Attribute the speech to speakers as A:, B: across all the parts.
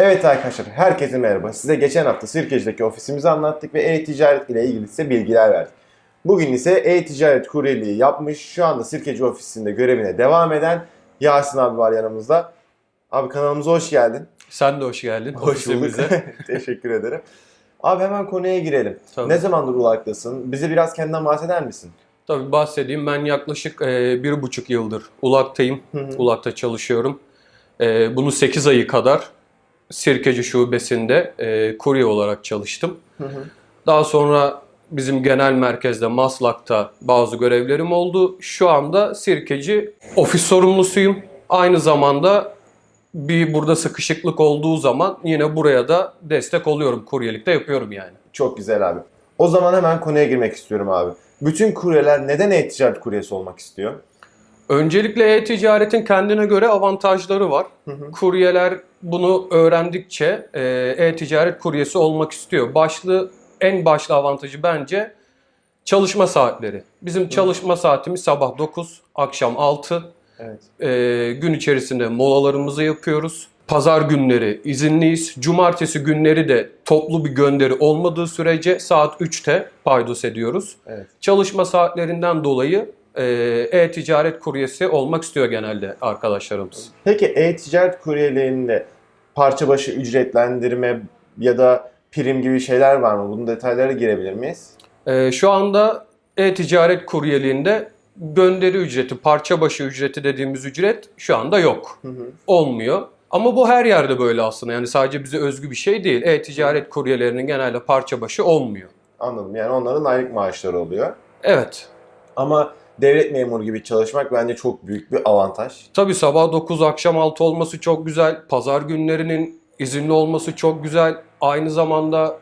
A: Evet arkadaşlar, herkese merhaba. Size geçen hafta Sirkeci'deki ofisimizi anlattık ve e-ticaret ile ilgili size bilgiler verdik. Bugün ise e-ticaret kuryeliği yapmış, şu anda Sirkeci ofisinde görevine devam eden Yasin abi var yanımızda. Abi kanalımıza hoş geldin.
B: Sen de hoş geldin
A: Hoş bulduk. Teşekkür ederim. Abi hemen konuya girelim.
B: Tabii.
A: Ne zamandır Ulak'tasın? Bize biraz kendinden bahseder misin?
B: Tabii bahsedeyim. Ben yaklaşık e, bir buçuk yıldır Ulak'tayım.
A: Hı hı.
B: Ulak'ta çalışıyorum. E, bunu 8 ayı kadar Sirkeci şubesinde e, kurye olarak çalıştım.
A: Hı hı.
B: Daha sonra bizim genel merkezde Maslak'ta bazı görevlerim oldu. Şu anda Sirkeci ofis sorumlusuyum. Aynı zamanda bir burada sıkışıklık olduğu zaman yine buraya da destek oluyorum. Kuryelikte yapıyorum yani.
A: Çok güzel abi. O zaman hemen konuya girmek istiyorum abi. Bütün kuryeler neden e-ticaret kuryesi olmak istiyor?
B: Öncelikle e-ticaretin kendine göre avantajları var.
A: Hı hı.
B: Kuryeler bunu öğrendikçe e, e-ticaret kuryesi olmak istiyor. Başlı en başlı avantajı bence çalışma saatleri. Bizim çalışma saatimiz sabah 9, akşam 6.
A: Evet.
B: E, gün içerisinde molalarımızı yapıyoruz. Pazar günleri izinliyiz. Cumartesi günleri de toplu bir gönderi olmadığı sürece saat 3'te paydos ediyoruz.
A: Evet.
B: Çalışma saatlerinden dolayı e-ticaret kuryesi olmak istiyor genelde arkadaşlarımız.
A: Peki e-ticaret kuryeliğinde parça başı ücretlendirme ya da prim gibi şeyler var mı? Bunun detaylara girebilir miyiz?
B: E, şu anda e-ticaret kuryeliğinde gönderi ücreti, parça başı ücreti dediğimiz ücret şu anda yok.
A: Hı hı.
B: Olmuyor. Ama bu her yerde böyle aslında. Yani sadece bize özgü bir şey değil. E-ticaret kuryelerinin genelde parça başı olmuyor.
A: Anladım. Yani onların aylık maaşları oluyor.
B: Evet.
A: Ama devlet memuru gibi çalışmak bence çok büyük bir avantaj.
B: Tabii sabah 9 akşam 6 olması çok güzel. Pazar günlerinin izinli olması çok güzel. Aynı zamanda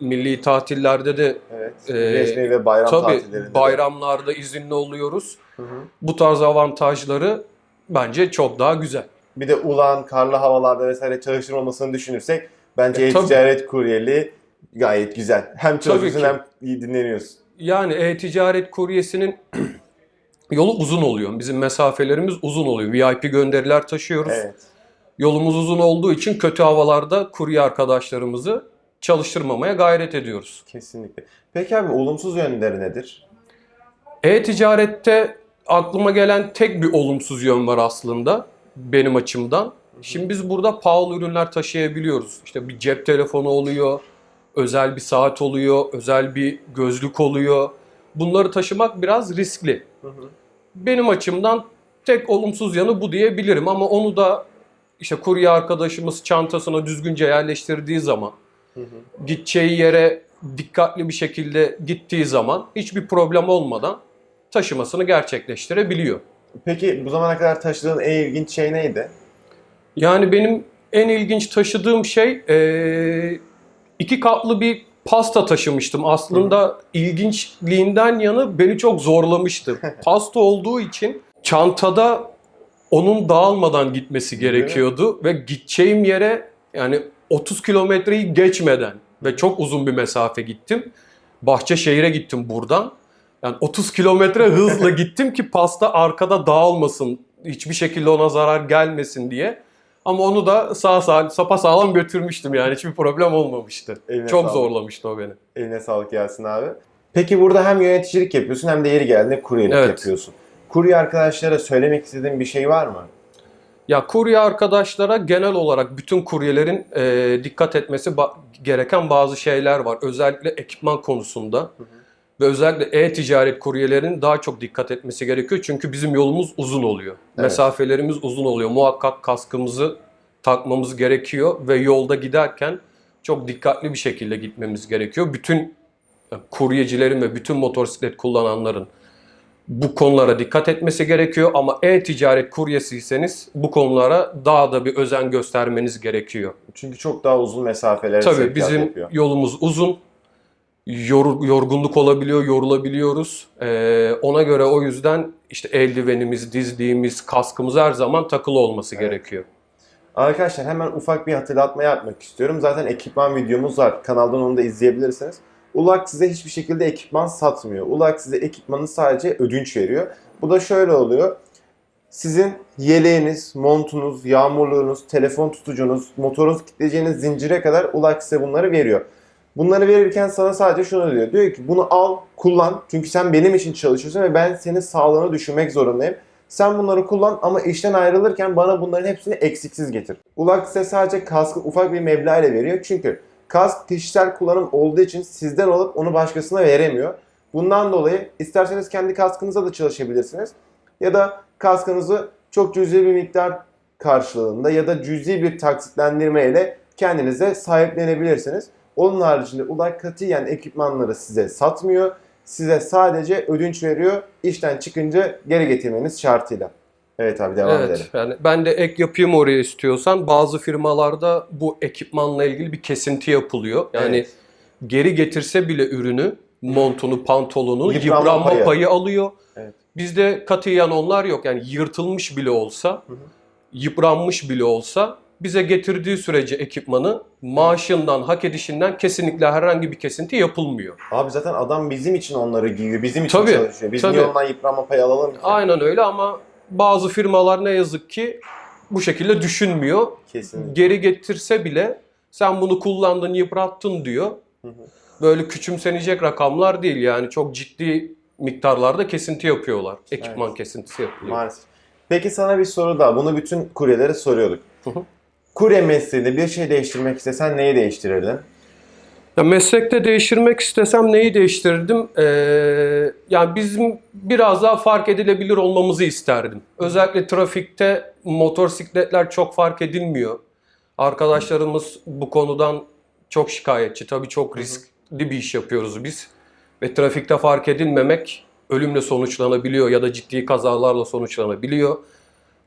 B: milli tatillerde de
A: Evet. Resmi ve bayram
B: tabii
A: tatillerinde. de.
B: bayramlarda izinli oluyoruz.
A: Hı hı.
B: Bu tarz avantajları bence çok daha güzel.
A: Bir de ulan, karlı havalarda vesaire çalıştırmamasını düşünürsek bence
B: E,
A: e-ticaret kuryeliği gayet güzel. Hem çalışıyorsun hem dinleniyorsun.
B: Yani e-ticaret kuryesinin yolu uzun oluyor. Bizim mesafelerimiz uzun oluyor. VIP gönderiler taşıyoruz.
A: Evet.
B: Yolumuz uzun olduğu için kötü havalarda kurye arkadaşlarımızı çalıştırmamaya gayret ediyoruz.
A: Kesinlikle. Peki abi olumsuz yönleri nedir?
B: E-ticarette aklıma gelen tek bir olumsuz yön var aslında benim açımdan. Şimdi biz burada pahalı ürünler taşıyabiliyoruz. İşte bir cep telefonu oluyor, özel bir saat oluyor, özel bir gözlük oluyor. Bunları taşımak biraz riskli.
A: Hı hı.
B: Benim açımdan tek olumsuz yanı bu diyebilirim ama onu da işte kurye arkadaşımız çantasına düzgünce yerleştirdiği zaman,
A: Hı hı.
B: gideceği yere dikkatli bir şekilde gittiği zaman hiçbir problem olmadan taşımasını gerçekleştirebiliyor.
A: Peki bu zamana kadar taşıdığın en ilginç şey neydi?
B: Yani benim en ilginç taşıdığım şey iki katlı bir pasta taşımıştım. Aslında ilginçliğinden yanı beni çok zorlamıştı. Pasta olduğu için çantada onun dağılmadan gitmesi gerekiyordu ve gideceğim yere yani 30 kilometreyi geçmeden ve çok uzun bir mesafe gittim. Bahçeşehir'e gittim buradan. Yani 30 kilometre hızla gittim ki pasta arkada dağılmasın, hiçbir şekilde ona zarar gelmesin diye. Ama onu da sağ sağ sapa sağlam götürmüştüm yani hiçbir problem olmamıştı.
A: Eline
B: Çok
A: sağlık.
B: zorlamıştı o beni.
A: Eline sağlık Yasin abi. Peki burada hem yöneticilik yapıyorsun hem de yeri geldiğinde kuryelik
B: Evet.
A: yapıyorsun. Kurye arkadaşlara söylemek istediğin bir şey var mı?
B: Ya kurye arkadaşlara genel olarak bütün kuryelerin e, dikkat etmesi ba- gereken bazı şeyler var. Özellikle ekipman konusunda ve özellikle e-ticaret kuryelerinin daha çok dikkat etmesi gerekiyor. Çünkü bizim yolumuz uzun oluyor.
A: Evet.
B: Mesafelerimiz uzun oluyor. Muhakkak kaskımızı takmamız gerekiyor ve yolda giderken çok dikkatli bir şekilde gitmemiz gerekiyor. Bütün e, kuryecilerin ve bütün motosiklet kullananların bu konulara dikkat etmesi gerekiyor ama e-ticaret kuryesiyseniz bu konulara daha da bir özen göstermeniz gerekiyor.
A: Çünkü çok daha uzun mesafelere
B: Tabii bizim
A: yapıyor.
B: yolumuz uzun. Yor- yorgunluk olabiliyor, yorulabiliyoruz. Ee, ona göre o yüzden işte eldivenimiz, dizliğimiz, kaskımız her zaman takılı olması
A: Evet.
B: gerekiyor.
A: Arkadaşlar hemen ufak bir hatırlatma yapmak istiyorum. Zaten ekipman videomuz var. Kanaldan onu da izleyebilirsiniz. Ulak size hiçbir şekilde ekipman satmıyor. Ulak size ekipmanı sadece ödünç veriyor. Bu da şöyle oluyor. Sizin yeleğiniz, montunuz, yağmurluğunuz, telefon tutucunuz, motorunuz kilitleyeceğiniz zincire kadar Ulak size bunları veriyor. Bunları verirken sana sadece şunu diyor. Diyor ki bunu al, kullan. Çünkü sen benim için çalışıyorsun ve ben senin sağlığını düşünmek zorundayım. Sen bunları kullan ama işten ayrılırken bana bunların hepsini eksiksiz getir. Ulak size sadece kaskı ufak bir meblağ ile veriyor. Çünkü kask kişisel kullanım olduğu için sizden olup onu başkasına veremiyor. Bundan dolayı isterseniz kendi kaskınıza da çalışabilirsiniz. Ya da kaskınızı çok cüzi bir miktar karşılığında ya da cüzi bir taksitlendirme ile kendinize sahiplenebilirsiniz. Onun haricinde Ulay katiyen ekipmanları size satmıyor. Size sadece ödünç veriyor. İşten çıkınca geri getirmeniz şartıyla. Evet abi devam
B: evet,
A: edelim.
B: yani ben de ek yapayım oraya istiyorsan. Bazı firmalarda bu ekipmanla ilgili bir kesinti yapılıyor. Yani
A: Evet.
B: geri getirse bile ürünü, montunu, pantolonunu
A: Yıpranma
B: yıpranma
A: payı.
B: payı. alıyor.
A: Evet.
B: Bizde katiyen onlar yok. Yani yırtılmış bile olsa,
A: hı.
B: yıpranmış bile olsa bize getirdiği sürece ekipmanı maaşından, hak edişinden kesinlikle herhangi bir kesinti yapılmıyor.
A: Abi zaten adam bizim için onları giyiyor. Bizim için
B: Tabii,
A: çalışıyor. Biz
B: tabii.
A: niye ondan yıpranma payı alalım ki?
B: Aynen öyle ama bazı firmalar ne yazık ki bu şekilde düşünmüyor.
A: Kesinlikle.
B: Geri getirse bile sen bunu kullandın, yıprattın diyor.
A: Hı hı.
B: Böyle küçümsenecek rakamlar değil yani çok ciddi miktarlarda kesinti yapıyorlar. Ekipman
A: Evet.
B: kesintisi yapılıyor.
A: Maalesef. Peki sana bir soru daha. Bunu bütün kuryelere soruyorduk.
B: Hı hı.
A: Kurye mesleğinde bir şey değiştirmek istesen neyi değiştirirdin?
B: Ya meslekte değiştirmek istesem neyi değiştirirdim? Ee, yani bizim biraz daha fark edilebilir olmamızı isterdim. Özellikle trafikte motosikletler çok fark edilmiyor. Arkadaşlarımız bu konudan çok şikayetçi. Tabii çok riskli bir iş yapıyoruz biz. Ve trafikte fark edilmemek ölümle sonuçlanabiliyor ya da ciddi kazalarla sonuçlanabiliyor.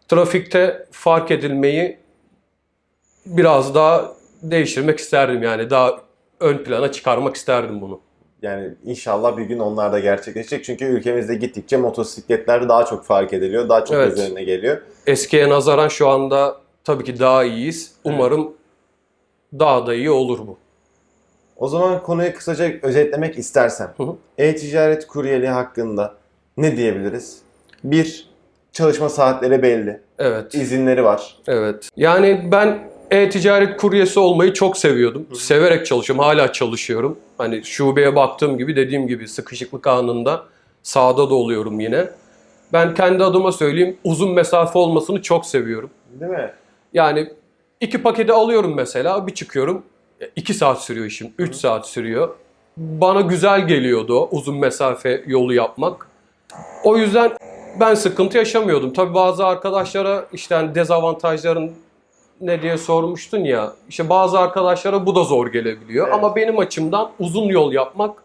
B: Trafikte fark edilmeyi biraz daha değiştirmek isterdim yani daha ön plana çıkarmak isterdim bunu.
A: Yani inşallah bir gün onlar da gerçekleşecek. Çünkü ülkemizde gittikçe motosikletler daha çok fark ediliyor. Daha çok
B: Evet.
A: önüne geliyor.
B: Eskiye nazaran şu anda tabii ki daha iyiyiz. Umarım daha da iyi olur bu.
A: O zaman konuyu kısaca özetlemek istersen. E-ticaret kuryeliği hakkında ne diyebiliriz? Bir, çalışma saatleri belli.
B: Evet.
A: izinleri var.
B: Evet. Yani ben e-ticaret kuryesi olmayı çok seviyordum. Severek çalışıyorum. Hala çalışıyorum. Hani şubeye baktığım gibi dediğim gibi sıkışıklık anında sahada da oluyorum yine. Ben kendi adıma söyleyeyim uzun mesafe olmasını çok seviyorum.
A: Değil mi?
B: Yani iki paketi alıyorum mesela bir çıkıyorum. e, iki saat sürüyor işim. Üç saat sürüyor. Bana güzel geliyordu o uzun mesafe yolu yapmak. O yüzden ben sıkıntı yaşamıyordum. Tabii bazı arkadaşlara işte hani dezavantajların ne diye sormuştun ya. İşte bazı arkadaşlara bu da zor gelebiliyor.
A: Evet.
B: Ama benim açımdan uzun yol yapmak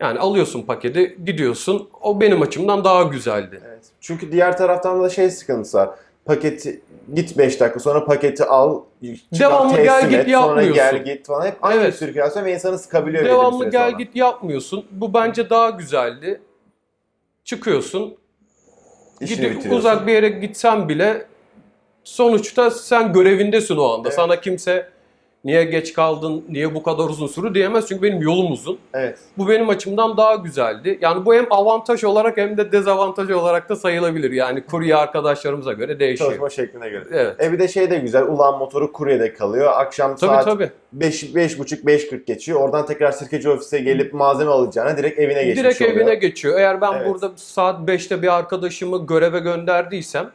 B: yani alıyorsun paketi gidiyorsun. O benim açımdan daha güzeldi.
A: Evet. Çünkü diğer taraftan da şey sıkıntısı var. Paketi git 5 dakika sonra paketi al. çıkar,
B: Devamlı
A: teslim
B: gel git
A: et, Sonra
B: yapmıyorsun.
A: gel git falan. Hep aynı
B: Evet.
A: sirkülasyon ve insanı sıkabiliyor.
B: Devamlı gel
A: sonra.
B: git yapmıyorsun. Bu bence daha güzeldi. Çıkıyorsun.
A: İşini
B: Gidip
A: bitiriyorsun.
B: uzak bir yere gitsen bile sonuçta sen görevindesin o anda.
A: Evet.
B: Sana kimse niye geç kaldın, niye bu kadar uzun sürdü diyemez çünkü benim yolum uzun.
A: Evet.
B: Bu benim açımdan daha güzeldi. Yani bu hem avantaj olarak hem de dezavantaj olarak da sayılabilir. Yani kurye arkadaşlarımıza göre değişiyor.
A: Çalışma şekline göre.
B: Evet.
A: E bir de şey de güzel. Ulan motoru kuryede kalıyor. Akşam
B: Tabii
A: saat
B: tabii.
A: 5 5.30 5.40 geçiyor. Oradan tekrar sirkeci ofise gelip malzeme alacağına direkt evine geçmiş
B: Direkt
A: oluyor.
B: evine geçiyor. Eğer ben
A: Evet.
B: burada saat 5'te bir arkadaşımı göreve gönderdiysem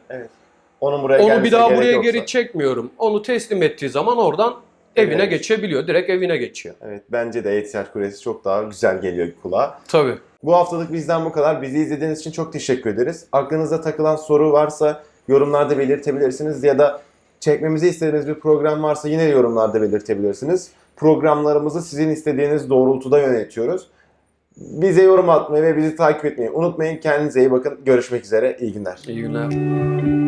A: Onun buraya
B: Onu bir
A: gelmesine
B: daha
A: gerek
B: buraya
A: yoksa.
B: geri çekmiyorum. Onu teslim ettiği zaman oradan Evine
A: geç.
B: geçebiliyor. Direkt evine geçiyor.
A: Evet bence de e-ticaret kuryesi çok daha güzel geliyor kulağa.
B: Tabii.
A: Bu haftalık bizden bu kadar. Bizi izlediğiniz için çok teşekkür ederiz. Aklınıza takılan soru varsa yorumlarda belirtebilirsiniz ya da çekmemizi istediğiniz bir program varsa yine yorumlarda belirtebilirsiniz. Programlarımızı sizin istediğiniz doğrultuda yönetiyoruz. Bize yorum atmayı ve bizi takip etmeyi unutmayın. Kendinize iyi bakın. Görüşmek üzere. İyi günler.
B: İyi günler.